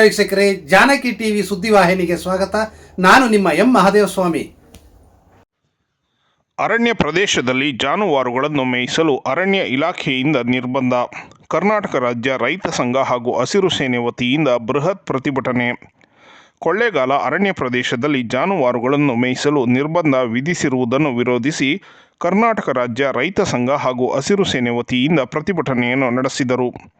ವೀಕ್ಷಕರೇ, ಜಾನಕಿ ಟಿವಿ ಸುದ್ದಿವಾಹಿನಿಗೆ ಸ್ವಾಗತ. ನಾನು ನಿಮ್ಮ ಎಂ ಮಹಾದೇವಸ್ವಾಮಿ. ಅರಣ್ಯ ಪ್ರದೇಶದಲ್ಲಿ ಜಾನುವಾರುಗಳನ್ನು ಮೇಯಿಸಲು ಅರಣ್ಯ ಇಲಾಖೆಯಿಂದ ನಿರ್ಬಂಧ. ಕರ್ನಾಟಕ ರಾಜ್ಯ ರೈತ ಸಂಘ ಹಾಗೂ ಹಸಿರು ಸೇನೆ ವತಿಯಿಂದ ಬೃಹತ್ ಪ್ರತಿಭಟನೆ. ಕೊಳ್ಳೇಗಾಲ ಅರಣ್ಯ ಪ್ರದೇಶದಲ್ಲಿ ಜಾನುವಾರುಗಳನ್ನು ಮೇಯಿಸಲು ನಿರ್ಬಂಧ ವಿಧಿಸಿರುವುದನ್ನು ವಿರೋಧಿಸಿ ಕರ್ನಾಟಕ ರಾಜ್ಯ ರೈತ ಸಂಘ ಹಾಗೂ ಹಸಿರು ಸೇನೆ ವತಿಯಿಂದ ಪ್ರತಿಭಟನೆಯನ್ನು ನಡೆಸಿದರು.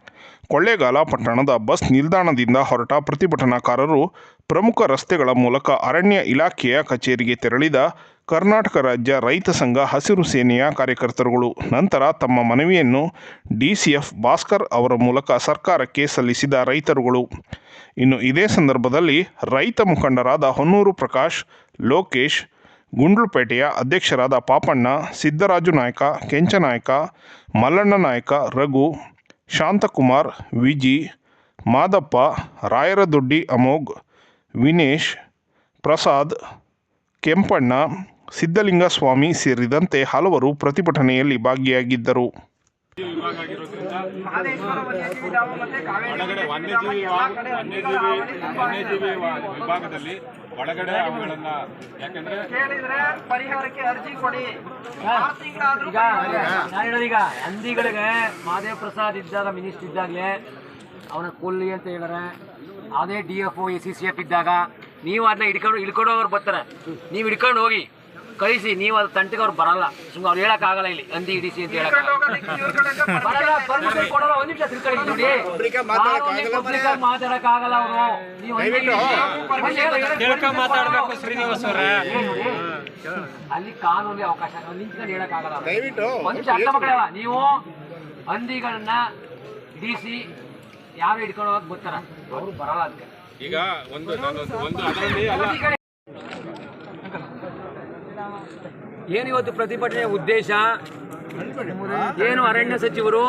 ಕೊಳ್ಳೇಗಾಲ ಪಟ್ಟಣದ ಬಸ್ ನಿಲ್ದಾಣದಿಂದ ಹೊರಟ ಪ್ರತಿಭಟನಾಕಾರರು ಪ್ರಮುಖ ರಸ್ತೆಗಳ ಮೂಲಕ ಅರಣ್ಯ ಇಲಾಖೆಯ ಕಚೇರಿಗೆ ತೆರಳಿದ ಕರ್ನಾಟಕ ರಾಜ್ಯ ರೈತ ಸಂಘ ಹಸಿರು ಸೇನೆಯ ಕಾರ್ಯಕರ್ತರುಗಳು. ನಂತರ ತಮ್ಮ ಮನವಿಯನ್ನು ಡಿಸಿಎಫ್ ಭಾಸ್ಕರ್ ಅವರ ಮೂಲಕ ಸರ್ಕಾರಕ್ಕೆ ಸಲ್ಲಿಸಿದ ರೈತರುಗಳು. ಇನ್ನು ಇದೇ ಸಂದರ್ಭದಲ್ಲಿ ರೈತ ಮುಖಂಡರಾದ ಹೊನ್ನೂರು ಪ್ರಕಾಶ್, ಲೋಕೇಶ್, ಗುಂಡ್ಲುಪೇಟೆಯ ಅಧ್ಯಕ್ಷರಾದ ಪಾಪಣ್ಣ, ಸಿದ್ದರಾಜು ನಾಯಕ, ಕೆಂಚನಾಯಕ, ಮಲ್ಲಣ್ಣ ನಾಯಕ, ರಘು ಶಾಂತಕುಮಾರ್ ವಿಜಿ ಮಾದಪ್ಪ ರಾಯರದೊಡ್ಡಿ ಅಮೋಘ್ ವಿನೇಶ್ ಪ್ರಸಾದ್ ಕೆಂಪಣ್ಣ ಸಿದ್ಧಲಿಂಗ ಸ್ವಾಮಿ ಸೇರಿದಂತೆ ಹಲವರು ಪ್ರತಿಭಟನೆಯಲ್ಲಿ ಭಾಗಿಯಾಗಿದ್ದರು ಒಳಗಡೆ ವನ್ಯಜೀವಿ ವನ್ಯಜೀವಿ ವನ್ಯಜೀವಿ. ವಿಭಾಗದಲ್ಲಿ ಒಳಗಡೆ ಅವುಗಳನ್ನ ಯಾಕಂದ್ರೆ ಕೇಳಿದ್ರೆ ಪರಿಹಾರಕ್ಕೆ ಅರ್ಜಿ ಕೊಡಿ ಈಗ ನಾನು ಹೇಳೋದೀಗ ಹಂದಿಗಳಿಗೆ ಮಹಾದೇವ್ ಪ್ರಸಾದ್ ಇದ್ದಾಗ ಮಿನಿಸ್ಟರ್ ಇದ್ದಾಗಲೇ ಅವನ ಕೊಲ್ಲಿ ಅಂತ ಹೇಳಿದ್ರೆ ಅದೇ D F A C C F ಇದ್ದಾಗ ನೀವು ಅದನ್ನ ಹಿಡ್ಕೊಂಡು ಹಿಡ್ಕೊಂಡು ಅವ್ರು ಬರ್ತಾರೆ. ನೀವು ಹಿಡ್ಕೊಂಡು ಹೋಗಿ ಕಳಿಸಿ ನೀವು ಅದು ತಂಟಿಗೆ ಅವ್ರು ಬರಲ್ಲ. ಸುಮ್ಮನೆ ಅವ್ರು ಹೇಳಕ್ಕಾಗಲ್ಲ ಇಲ್ಲಿ ಹಂದಿ ಹಿಡಿಸಿ ಅಂತ ಹೇಳಕ್ ಹೋಗೋದಕ್ಕೆ ಇವ್ರ ಕಡೆಯಿಂದ ಬರಲ್ಲ permission ಕೊಡಲ್ಲ ಒಂದ್ ನಿಮಿಷ ತಿಳ್ಕೊಳ್ಳಿ ನೋಡಿ ಪಬ್ಲಿಕ್ ಮಾತಾಡಕ್ ಆಗಲ್ಲ ಅವರು. ನೀವು. ಮಾತಾಡ್ಬೇಕು ಶ್ರೀನಿವಾಸ್ ಅವರೇ. ಅಲ್ಲಿ ಕಾನೂನಿಗೆ ಅವಕಾಶ ನಿಂತ್ಕೊಂಡು ಹೇಳಕ್ಕಾಗಲ್ಲ ದಯವಿಟ್ಟು ಒಂದು ನಿಮಿಷ ಅರ್ಥ ಮಾಡ್ಕೊಳ್ಳಲ್ಲ ನೀವು ಹಂದಿಗಳನ್ನ ಡಿಸಿ ಯಾವ ಹಿಡ್ಕೊಂಡು ಹೋಗಕ್ ಬರ್ತಾರ ಅವ್ರು ಬರಲ್ಲ ಅದಕ್ಕೆ. ಈಗ ಒಂದು ನಾನು ಒಂದು ಅದರಲ್ಲಿ ಅಲ್ಲ. ಏನು ಇವತ್ತು ಪ್ರತಿಭಟನೆಯ ಉದ್ದೇಶ? ಏನು ಅರಣ್ಯ ಸಚಿವರು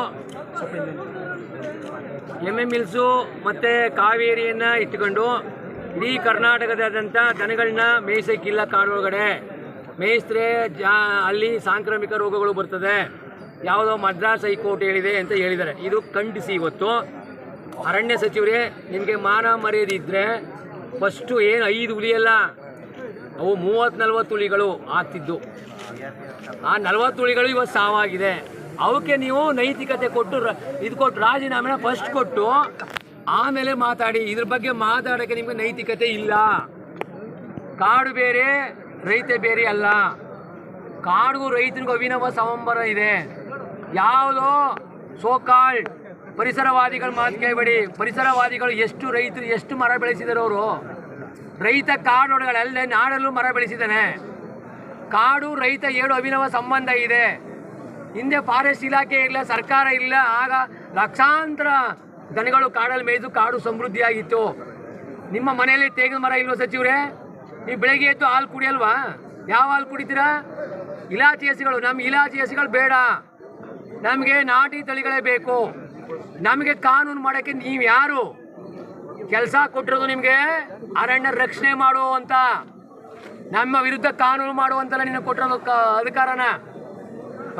ಎಂ ಎಂ ಮಿಲ್ಸು ಮತ್ತು ಕಾವೇರಿಯನ್ನ ಇಟ್ಕೊಂಡು ಇಡೀ ಕರ್ನಾಟಕದಾದ್ಯಂತ ದನಗಳನ್ನ ಮೇಯಿಸೋಕ್ಕಿಲ್ಲ ಕಾಡೊಳಗಡೆ ಮೇಯಿಸಿದ್ರೆ ಜಾ, ಅಲ್ಲಿ ಸಾಂಕ್ರಾಮಿಕ ರೋಗಗಳು ಬರ್ತದೆ. ಯಾವುದೋ ಮದ್ರಾಸ್ ಹೈಕೋರ್ಟ್ ಹೇಳಿದೆ ಅಂತ ಹೇಳಿದ್ದಾರೆ. ಇದು ಖಂಡಿಸಿ ಇವತ್ತು. ಅರಣ್ಯ ಸಚಿವರೇ, ನಿಮಗೆ ಮಾನ ಮರ್ಯಾದೆ ಇದ್ದರೆ ಫಸ್ಟು ಏನು ಐದು ಹುಲಿಯಲ್ಲ ಅವು ಮೂವತ್ತು ನಲ್ವತ್ತು ಹುಲಿಗಳು ಆಗ್ತಿದ್ದು. ಆ ನಲ್ವತ್ತು ಹುಲಿಗಳು ಇವತ್ತು ಸಾವಾಗಿದೆ. ಅವಕ್ಕೆ ನೀವು ನೈತಿಕತೆ ಕೊಟ್ಟು ಇದು ಕೊಟ್ಟು ರಾಜೀನಾಮೆನ ಫಸ್ಟ್ ಕೊಟ್ಟು ಆಮೇಲೆ ಮಾತಾಡಿ. ಇದ್ರ ಬಗ್ಗೆ ಮಾತಾಡೋಕ್ಕೆ ನಿಮಗೆ ನೈತಿಕತೆ ಇಲ್ಲ. ಕಾಡು ಬೇರೆ, ರೈತ ಬೇರೆ ಅಲ್ಲ. ಕಾಡಿಗೂ ರೈತನಿಗೂ ಅಭಿನವ ಸಂಬರ ಇದೆ. ಯಾವುದೋ ಸೋಕಾಳ್ ಪರಿಸರವಾದಿಗಳು ಮಾತು ಕೇಳಬೇಡಿ. ಪರಿಸರವಾದಿಗಳು ಎಷ್ಟು ರೈತರು ಎಷ್ಟು ಮರ ಬೆಳೆಸಿದಾರೆ ಅವರು? ರೈತ ಕಾಡೊಳಗಡೆ ನಾಡಲ್ಲೂ ಮರ ಬೆಳೆಸಿದ್ದಾನೆ ಕಾಡು, ರೈತ ಏಳು ಅಭಿನವ ಸಂಬಂಧ ಇದೆ. ಹಿಂದೆ ಫಾರೆಸ್ಟ್ ಇಲಾಖೆ ಇಲ್ಲ, ಸರ್ಕಾರ ಇಲ್ಲ, ಆಗ ಲಕ್ಷಾಂತರ ದನಗಳು ಕಾಡಲ್ಲಿ ಮೇಯ್ದು ಕಾಡು ಸಮೃದ್ಧಿಯಾಗಿತ್ತು ನಿಮ್ಮ ಮನೆಯಲ್ಲಿ ತೇಗಿನ ಮರ ಇಲ್ವ ಸಚಿವರೇ? ನೀವು ಬೆಳಗ್ಗೆ ಎದ್ದು ಹಾಲು ಕುಡಿಯಲ್ವಾ? ಯಾವ ಹಾಲು ಕುಡಿತೀರಾ? ಇಲಾಚಿ ಹಸಿಗಳು, ನಮ್ಮ ಇಲಾಚಿ ಹಸಿಗಳು ಬೇಡ. ನಮಗೆ ನಾಟಿ ತಳಿಗಳೇ ಬೇಕು. ನಮಗೆ ಕಾನೂನು ಮಾಡೋಕ್ಕೆ ನೀವು ಯಾರು? ಕೆಲಸ ಕೊಟ್ಟಿರೋದು ನಿಮಗೆ ಅರಣ್ಯ ರಕ್ಷಣೆ ಮಾಡು ಅಂತ ನಮ್ಮ ವಿರುದ್ಧ ಕಾನೂನು ಮಾಡುವಂತೆಲ್ಲ ನಿನ್ನ ಕೊಟ್ಟಿರೋದು ಅಧಿಕಾರನ.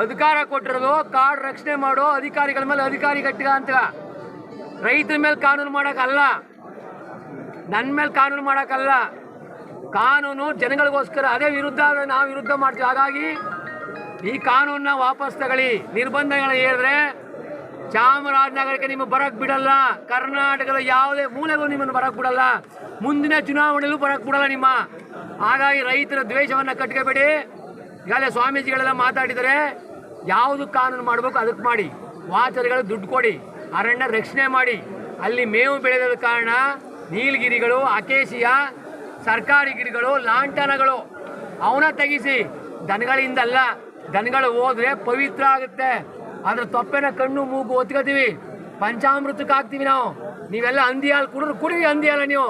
ಅಧಿಕಾರ ಕೊಟ್ಟಿರೋದು, ಕಾಡು ರಕ್ಷಣೆ ಮಾಡೋ ಅಧಿಕಾರಿಗಳ ಮೇಲೆ ಅಧಿಕಾರಿ ಕಟ್ಟಿಗ ಅಂತ. ರೈತರ ಮೇಲೆ ಕಾನೂನು ಮಾಡೋಕ್ಕಲ್ಲ ನನ್ನ ಮೇಲೆ ಕಾನೂನು ಮಾಡೋಕ್ಕಲ್ಲ ಕಾನೂನು ಜನಗಳಿಗೋಸ್ಕರ, ಅದೇ ವಿರುದ್ಧ ನಾವು ವಿರುದ್ಧ ಮಾಡ್ತೀವಿ. ಹಾಗಾಗಿ ಈ ಕಾನೂನನ್ನ ವಾಪಸ್ ತಗೊಳ್ಳಿ. ನಿರ್ಬಂಧಗಳು ಹೇಳಿದ್ರೆ ಚಾಮರಾಜನಗರಕ್ಕೆ ನಿಮ್ಮ ಬರಕ್ ಬಿಡಲ್ಲ. ಕರ್ನಾಟಕದ ಯಾವುದೇ ಮೂಲೆಗೂ ನಿಮ್ಮನ್ನು ಬರಕ್ ಬಿಡಲ್ಲ. ಮುಂದಿನ ಚುನಾವಣೆಯಲ್ಲೂ ಬರಕ್ ಬಿಡಲ್ಲ ನಿಮ್ಮ. ಹಾಗಾಗಿ ರೈತರ ದ್ವೇಷವನ್ನು ಕಟ್ಕೋಬೇಡಿ. ಈಗಾಗಲೇ ಸ್ವಾಮೀಜಿಗಳೆಲ್ಲ ಮಾತಾಡಿದರೆ ಯಾವುದು ಕಾನೂನು ಮಾಡಬೇಕು ಅದಕ್ಕೆ ಮಾಡಿ. ವಾಚರ್ಗಳು ದುಡ್ಡು ಕೊಡಿ. ಅರಣ್ಯ ರಕ್ಷಣೆ ಮಾಡಿ. ಅಲ್ಲಿ ಮೇವು ಬೆಳೆದ ಕಾರಣ ನೀಲಗಿರಿಗಳು, ಅಕೇಶಿಯ ಸರ್ಕಾರಿ ಗಿಡಗಳು ಲಾಂಟನಗಳು ಅವನ್ನ ತೆಗಿಸಿ. ದನಗಳಿಂದಲ್ಲ, ದನಗಳು ಹೋದ್ರೆ ಪವಿತ್ರ ಆಗುತ್ತೆ. ಅದ್ರ ತೊಪ್ಪೆನ ಕಣ್ಣು ಮೂಗು ಒತ್ಕೋತೀವಿ. ಪಂಚಾಮೃತಕ್ಕೆ ಹಾಕ್ತೀವಿ ನಾವು. ನೀವೆಲ್ಲ ಹಂದಿ ಹಾಲು ಕುಡಿದ್ರು ಕುಡಿ ಹಂದಿ ನೀವು.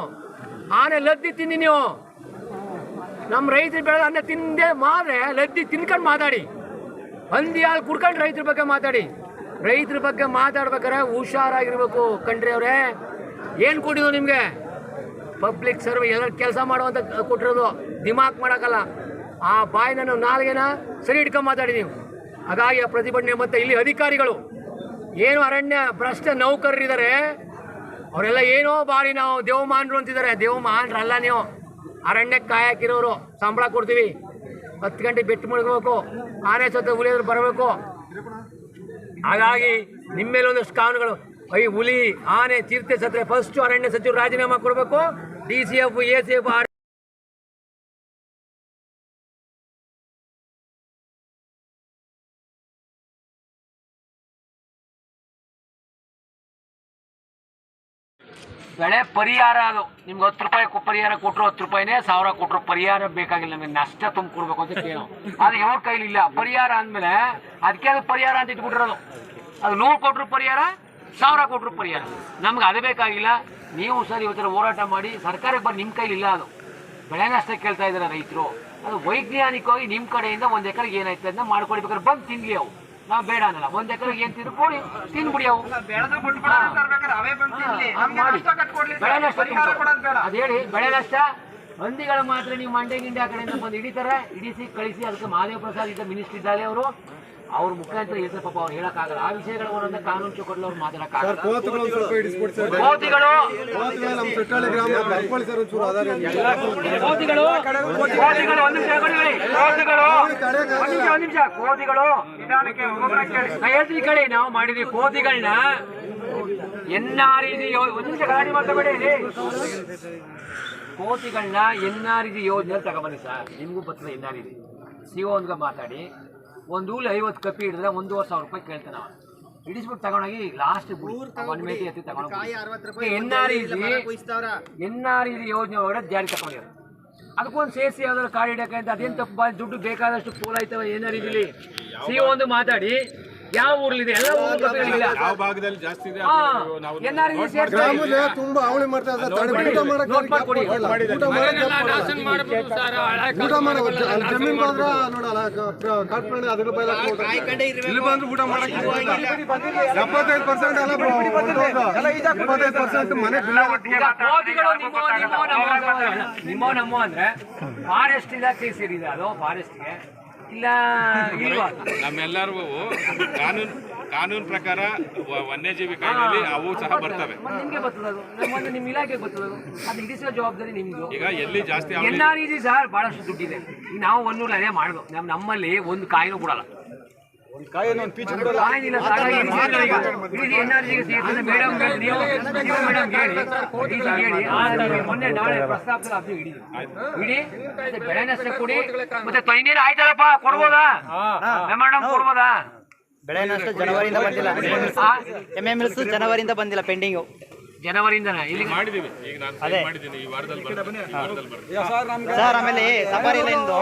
ಆನೆ ಲದ್ದಿ ತಿನ್ನಿ ನೀವು. ನಮ್ಮ ರೈತರು ಬೆಳೆದ ಅನ್ನ ತಿಂದೆ ಮಾದ್ರೆ ಲದ್ದಿ ತಿನ್ಕೊಂಡು ಮಾತಾಡಿ. ಹಂದಿ ಹಾಲು ಕುಡ್ಕೊಂಡು ರೈತರ ಬಗ್ಗೆ ಮಾತಾಡಿ. ರೈತರ ಬಗ್ಗೆ ಮಾತಾಡ್ಬೇಕಾರೆ ಹುಷಾರಾಗಿರ್ಬೇಕು ಕಂಡ್ರಿ ಅವರೇ. ಏನು ಕೊಟ್ಟಿದ್ದು ನಿಮಗೆ? ಪಬ್ಲಿಕ್ ಸರ್ವ್ ಎಲ್ಲ ಕೆಲಸ ಮಾಡುವಂತ ಕೊಟ್ಟಿರೋದು ದಿಮಾಕ್ ಮಾಡೋಕ್ಕಲ್ಲ. ಆ ಬಾಯಿನ ನಾಲ್ಗೆನ ಸರಿ ಹಿಡ್ಕೊಂಡು ಮಾತಾಡಿ ನೀವು. ಹಾಗಾಗಿ ಆ ಪ್ರತಿಭಟನೆ ಮತ್ತೆ ಇಲ್ಲಿ ಅಧಿಕಾರಿಗಳು. ಏನು ಅರಣ್ಯ ಭ್ರಷ್ಟ ನೌಕರರಿದ್ದಾರೆ ಅವರೆಲ್ಲ ಏನೋ ಬಾರಿ ನಾವು ದೇವಮಾನ್ರು ಅಂತಿದ್ದಾರೆ. ದೇವಮಾನ್ರಲ್ಲ ನೀವು. ಅರಣ್ಯಕ್ಕೆ ಕಾಯಕಿರೋರು ಸಂಬಳ ಕೊಡ್ತೀವಿ. ಹತ್ತು ಗಂಟೆ ಬೆಟ್ಟು ಮುಳುಗಬೇಕು. ಆನೆ ಸತ್ತ ಹುಲಿಯಾದ್ರು ಬರಬೇಕು. ಹಾಗಾಗಿ ನಿಮ್ಮೇಲೆ ಒಂದಷ್ಟು ಕಾನೂನುಗಳು. ಐ ಹುಲಿ, ಆನೆ ಚಿರತೆ ಸತ್ರೆ ಫಸ್ಟ್ ಅರಣ್ಯ ಸಚಿವರು ರಾಜೀನಾಮೆ ಕೊಡಬೇಕು. D C F A C F ಬೆಳೆ ಪರಿಹಾರ ಅದು. ನಿಮ್ಗೆ ಹತ್ತು ರೂಪಾಯಿ ಪರಿಹಾರ ಕೊಟ್ಟರು ಹತ್ತು ರೂಪಾಯಿನೇ, ಸಾವಿರ ಕೊಟ್ಟರು ಪರಿಹಾರ ಬೇಕಾಗಿಲ್ಲ ನಮಗೆ. ನಷ್ಟ ತುಂಬಿಕೊಡ್ಬೇಕು ಅಂತ ಕೇಳೋ ಅದು ಯಾವ ಕೈಲಿ ಇಲ್ಲ ಪರಿಹಾರ ಅಂದಮೇಲೆ ಅದಕ್ಕೆ ಅದು ಪರಿಹಾರ ಅಂತ ಇಟ್ಬಿಟ್ಟಿರೋದು. ಅದು ನೂರು ಕೊಟ್ಟರು ಪರಿಹಾರ, ಸಾವಿರ ಕೊಟ್ಟರು ಪರಿಹಾರ. ನಮ್ಗೆ ಅದು ಬೇಕಾಗಿಲ್ಲ. ನೀವು ಸರ್ ಇವತ್ತರ ಹೋರಾಟ ಮಾಡಿ, ಸರ್ಕಾರಕ್ಕೆ ಬಂದು ನಿಮ್ಮ ಕೈಲಿ ಇಲ್ಲ ಅದು. ಬೆಳೆ ನಷ್ಟ ಕೇಳ್ತಾ ಇದ್ದಾರೆ ರೈತರು. ಅದು ವೈಜ್ಞಾನಿಕವಾಗಿ ನಿಮ್ಮ ಕಡೆಯಿಂದ ಒಂದು ಎಕರೆಗೆ ಏನಾಯ್ತು ಅದನ್ನ ಮಾಡ್ಕೊಡ್ಬೇಕಾದ್ರೆ ಬಂದು ತಿನ್ಲಿ ಅವು. ನಾವು ಬೇಡ ಅನ್ನಲ್ಲ. ಒಂದ್ ಎಕರೆಗೆ ಏನ್ ತಿಂದು ಕೂಡಿ ತಿನ್ಬಿಡಿ ಅವು ಬೆಳೆ. ನಷ್ಟ ಅದ್ ಹೇಳಿ ಬೆಳೆ ನಷ್ಟ ಹಂದಿಗಳು ಮಾತ್ರ ನೀವು ಮಂಡ್ಯ ಗಿಂಡಿ ಆ ಕಡೆಯಿಂದ ಬಂದು ಹಿಡಿತಾರೆ ಹಿಡಿಸಿ ಕಳಿಸಿ ಅದಕ್ಕೆ ಮಹಾದೇವ ಪ್ರಸಾದ್ ಇದ್ದ ಮಿನಿಸ್ಟರ್ ಇದ್ದಾರೆ ಅವರು. ಅವ್ರ ಮುಖಾಂತರ ಹೇಳ್ತಾರೆ ಪಾಪ ಅವ್ರು ಹೇಳಕ್ಕಾಗಲ್ಲ. ಆ ವಿಷಯಗಳ ಒಂದೊಂದು ಕಾನೂನು ಚೌಕಟ್ಲು ಅವ್ರು ಮಾತಾಡಕ್ಕಾಗಲ್ಲ. ಕೋತಿಗಳು ಒಂದು ನಿಮಿಷ. ಕೇಳಿ. ನಾ ಹೇಳ್ತೀನಿ ಕಡೆ ನಾವು ಮಾಡಿದ್ವಿ ಕೋತಿಗಳನ್ನ. ಎನ್ ಆರ್ ಇ ಒಂದು ನಿಮಿಷ ಗಾಡಿ ಮಾತಾಡಬೇಡಿ. ಕೋತಿಗಳನ್ನ ಎನ್ ಆರ್ ಇ ಯೋಜನೆ ತಗೊಬನ್ನಿ ಸರ್. ನಿಮಗೂ ಬರ್ತದೆ ಎನ್ ಆರ್ ಇ ಸಿ ಒನ್ಗೆ ಮಾತಾಡಿ. ಒಂದು ಹೂಲಿ ಐವತ್ತು ಕಪ್ಪಿ ಹಿಡಿದ್ರೆ ಒಂದೂವರೆ ಸಾವಿರ ರೂಪಾಯಿ ಕೇಳ್ತಾನೆ ನಾವು ಹಿಡಿಸ್ಬಿಟ್ಟು ತಗೊಂಡೋಗಿ ಲಾಸ್ಟ್ ಒನ್ ಮೇಟಿ ಎತ್ತಿ ತಗೊಂಡು N R E N R E ಯೋಜನೆ ಒಳಗಡೆ ಜಾರಿ ತಗೊಂಡಿರೋದು ಅದಕ್ಕೊಂದು ಸೇರಿಸಿ ಯಾವ್ದಾದ್ರು ಕಾರ್ ಹಿಡಿಯಕ್ಕೆ ಅಂತ ಅದೇನು ತಪ್ಪು? ದುಡ್ಡು ಬೇಕಾದಷ್ಟು ಪೋಲ್ ಆಯ್ತವ ಏನಾರು ಇದಿಲ್ಲಿ ಸಿ ಒಂದು ಮಾತಾಡಿ. ಯಾವ ಊರ್ಲಿದೆ? ಎಲ್ಲ ಯಾವ ಭಾಗದಲ್ಲಿ ಜಾಸ್ತಿ ಇದೆ ತುಂಬಾ ಅವಳಿ ಮಾಡ್ತಾ ಊಟ ಮಾಡಕ್ ಅಲ್ಲಿ ಎಪ್ಪತ್ತೈದು ಪರ್ಸೆಂಟ್ ಮನೆ ನಮ್ಮೋ ನಿಮ್ಮೋ ಅಂದ್ರೆ ಫಾರೆಸ್ಟ್ ಇಲಾಖೆ ಸೇರಿದೆ ಅದು ಫಾರೆಸ್ಟ್ಗೆ ಇಲ್ಲ ಇಲ್ವಾ? ನಮ್ಮೆಲ್ಲರಿಗೂ ಕಾನೂನು ಕಾನೂನು ಪ್ರಕಾರ ವನ್ಯಜೀವಿ ಕಾಯ್ದೆಯಲ್ಲಿ ಅವು ಸಹ ಬರ್ತವೆ. ನಿಮ್ಗೆ ಬರ್ತದೆ ಅದು ನಮ್ಮೊಂದು ನಿಮ್ಮ ಇಲಾಖೆಗೆ ಬರ್ತದೆ ಅದು ಅದು ಇಡಿಸೋ ಜವಾಬ್ದಾರಿ ನಿಮ್ದು. ಈಗ ಎಲ್ಲಿ ಜಾಸ್ತಿ ಎನ್ ಆರ್ ಇ ಸರ್ ಬಹಳಷ್ಟು ದುಡ್ಡಿದೆ. ನಾವು ಒಂದೂರ ಅದೇ ಮಾಡೋದು ನಮ್ಮ ನಮ್ಮಲ್ಲಿ ಒಂದು ಕಾಯಿನೂ ಕೊಡಲ್ಲ. ಸರ್ ಮೊನ್ನೆ ನಾಳೆ ಪ್ರಸ್ತಾಪದಲ್ಲಿ ಅದು ಹಿಡಿ. ಇಡಿ ಮತ್ತೆ ಬೆಳೆ ನಷ್ಟ ಕೊಡಿ ಮತ್ತೆ ತೊಂದರೆ ಆಯ್ತಲ್ಲಪ್ಪ. ಕೊಡ್ಬೋದಾ? ಮೇಡಮ್ ಕೊಡ್ಬೋದಾ? ಬೆಳೆ ನಷ್ಟ ಜನವರಿಯಿಂದ ಬಂದಿಲ್ಲ. ಎಂ ಎಂ ಎಲ್ಸ್ ಜನವರಿಯಿಂದ ಬಂದಿಲ್ಲ ಪೆಂಡಿಂಗು. ಜನವರಿಯಿಂದನೇ? ಇಲ್ಲಿ ಮಾಡಿದೀವಿ. ಈಗ ನಾನು ಸೈನ್ ಮಾಡಿದ್ದೀನಿ. ಈ ವಾರದಲ್ಲಿ ಬರ್ತೀನಿ ಈ ವಾರದಲ್ಲಿ ಬರ್ತದೆ. ಸರ್ ಆಮೇಲೆ ಸಫಾರಿ ಲೈನ್ದು